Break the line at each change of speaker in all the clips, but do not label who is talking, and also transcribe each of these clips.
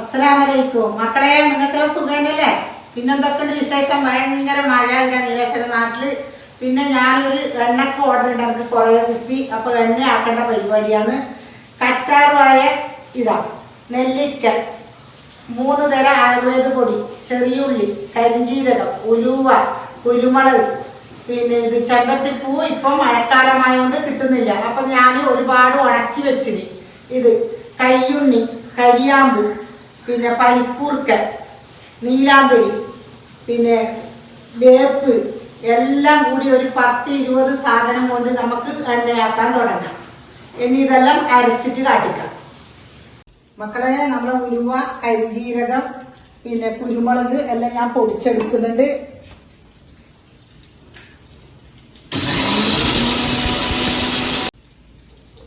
അസ്സലാമലൈക്കും. മക്കളെ നിങ്ങൾക്ക് സുഖനല്ലേ പിന്നെന്തൊക്കെയുണ്ട് വിശേഷം? ഭയങ്കര മഴ ഉണ്ട് നീലേശ്വര നാട്ടിൽ. പിന്നെ ഞാനൊരു എണ്ണക്ക് ഓർഡർ ഉണ്ട് എനിക്ക് കുറേ കുപ്പി. അപ്പൊ എണ്ണ ആക്കേണ്ട പരിപാടിയാണ്. കറ്റാറുവായ ഇതാ. നെല്ലിക്ക. മൂന്ന് തരം ആയുർവേദ പൊടി. ചെറിയുള്ളി കരിഞ്ചീരകം ഉലുവ കുരുമുളക്. പിന്നെ ഇത് ചെമ്പത്തിപ്പൂ ഇപ്പം മഴക്കാലമായതുകൊണ്ട് കിട്ടുന്നില്ല. അപ്പൊ ഞാൻ ഒരുപാട് ഉണക്കി വെച്ചിന്. ഇത് കയ്യുണ്ണി കരിയാമ്പ് പിന്നെ പനിക്കൂർക്ക നീലാമ്പരി പിന്നെ വേപ്പ് എല്ലാം കൂടി ഒരു പത്ത് ഇരുപത് സാധനം കൊണ്ട് നമുക്ക് എണ്ണയാക്കാൻ തുടങ്ങാം. ഇനി ഇതെല്ലാം അരച്ചിട്ട് കാട്ടിക്കാം. മക്കളെ നമ്മളെ ഉലുവ കരിജീരകം പിന്നെ കുരുമുളക് എല്ലാം ഞാൻ പൊടിച്ചെടുക്കുന്നുണ്ട്.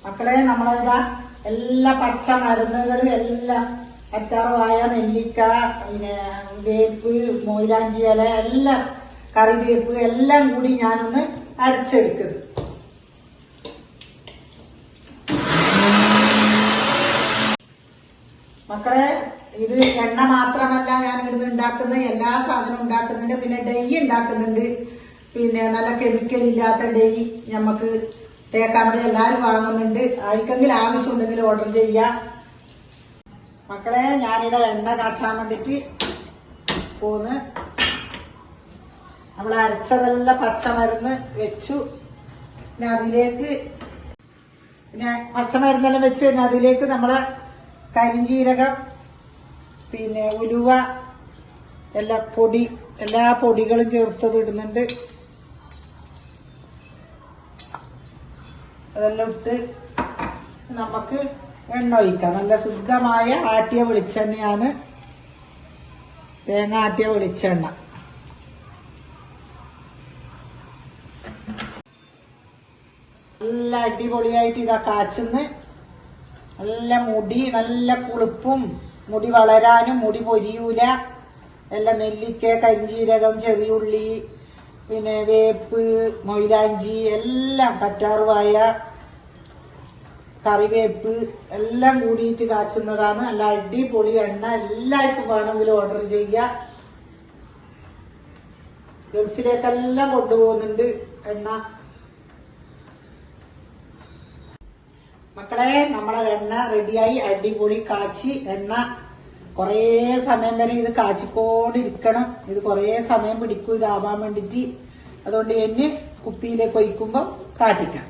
മക്കളെ നമ്മളിതാ എല്ലാ പച്ച മരുന്നുകളും എല്ലാം അറ്റാറുവായ നെല്ലിക്ക പിന്നെ വേപ്പ് മൊയിലാഞ്ചി ഇല എല്ലാം കറിവേപ്പ് എല്ലാം കൂടി ഞാനൊന്ന് അരച്ചെടുക്കുന്നത് മക്കളെ ഇത് എണ്ണ മാത്രമല്ല ഞാൻ ഇവിടുന്ന് ഉണ്ടാക്കുന്ന എല്ലാ സാധനവും ഉണ്ടാക്കുന്നുണ്ട്. പിന്നെ ഡൈ ഉണ്ടാക്കുന്നുണ്ട്. പിന്നെ നല്ല കെമിക്കൽ ഇല്ലാത്ത ഡൈ നമുക്ക് തേക്കാമ്പടി എല്ലാവരും വാങ്ങുന്നുണ്ട്. ആർക്കെങ്കിലും ആവശ്യമുണ്ടെങ്കിൽ ഓർഡർ ചെയ്യാം. മക്കളെ ഞാനിത് എണ്ണ കാച്ചാൻ വേണ്ടിട്ട് പോന്ന്. നമ്മൾ അരച്ചതല്ല പച്ചമരുന്ന് വെച്ചു. പിന്നെ അതിലേക്ക് പിന്നെ പച്ചമരുന്നെല്ലാം വെച്ച് കഴിഞ്ഞാൽ അതിലേക്ക് നമ്മളെ കരിഞ്ചീരകം പിന്നെ ഉലുവ എല്ലാ പൊടി എല്ലാ പൊടികളും ചേർത്തത് ഇടുന്നുണ്ട്. അതെല്ലാം ഇട്ട് നമുക്ക് എണ്ണ ഒഴിക്കാം നല്ല ശുദ്ധമായ ആട്ടിയ വെളിച്ചെണ്ണയാണ്. തേങ്ങ ആട്ടിയ വെളിച്ചെണ്ണ. നല്ല അടിപൊളിയായിട്ട് ഇതാ കാച്ചുന്ന്. നല്ല മുടി നല്ല കുളിപ്പും മുടി വളരാനും മുടി പൊരിയൂല. നല്ല നെല്ലിക്ക കരിഞ്ചീരകം ചെറിയുള്ളി പിന്നെ വേപ്പ് മൊയിലാഞ്ചി എല്ലാം കറ്റാറുവായ കറിവേപ്പ് എല്ലാം കൂടിയിട്ട് കാച്ചുന്നതാണ്. നല്ല അടിപൊളി എണ്ണ എല്ലാവർക്കും വേണമെങ്കിൽ ഓർഡർ ചെയ്യുക. ഗൾഫിലേക്കെല്ലാം കൊണ്ടുപോകുന്നുണ്ട് എണ്ണ. മക്കളെ നമ്മളെ എണ്ണ റെഡിയായി അടിപൊളി കാച്ചി എണ്ണ. കുറേ സമയം വരെ ഇത് കാച്ചിക്കോണ്ടിരിക്കണം. ഇത് കുറേ സമയം പിടിക്കും ഇതാവാൻ വേണ്ടിട്ട് അതുകൊണ്ട് എന്നെ കുപ്പിയിലേക്ക് ഒഴിക്കുമ്പോൾ കാട്ടിക്കാം.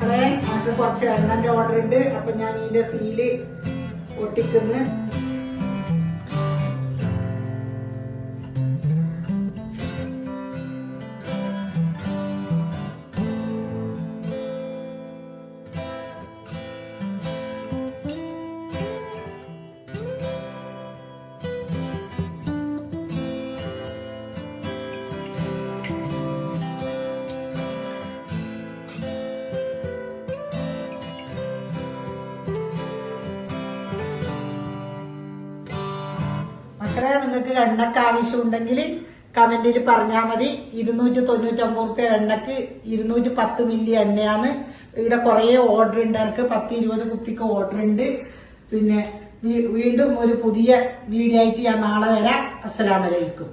മക്കളെ നമുക്ക് കുറച്ച് എണ്ണന്റെ ഓർഡർ ഉണ്ട്. അപ്പൊ ഞാൻ ഇതിന്റെ സീൽ ഒട്ടിക്കുന്നു. മക്കളെ നിങ്ങൾക്ക് എണ്ണക്ക് ആവശ്യമുണ്ടെങ്കിൽ കമന്റിൽ പറഞ്ഞാൽ മതി. ഇരുന്നൂറ്റി തൊണ്ണൂറ്റൊമ്പത് റുപ്യ എണ്ണക്ക് ഇരുന്നൂറ്റി പത്ത് മില്ലി എണ്ണയാണ്. ഇവിടെ കുറേ ഓർഡർ ഉണ്ട്. എനിക്ക് പത്ത് ഇരുപത് കുപ്പിക്ക് ഓർഡർ ഉണ്ട്. പിന്നെ വീണ്ടും ഒരു പുതിയ വീഡിയോ ആയിട്ട് ഞാൻ നാളെ വരാം. അസ്സലാമലൈക്കും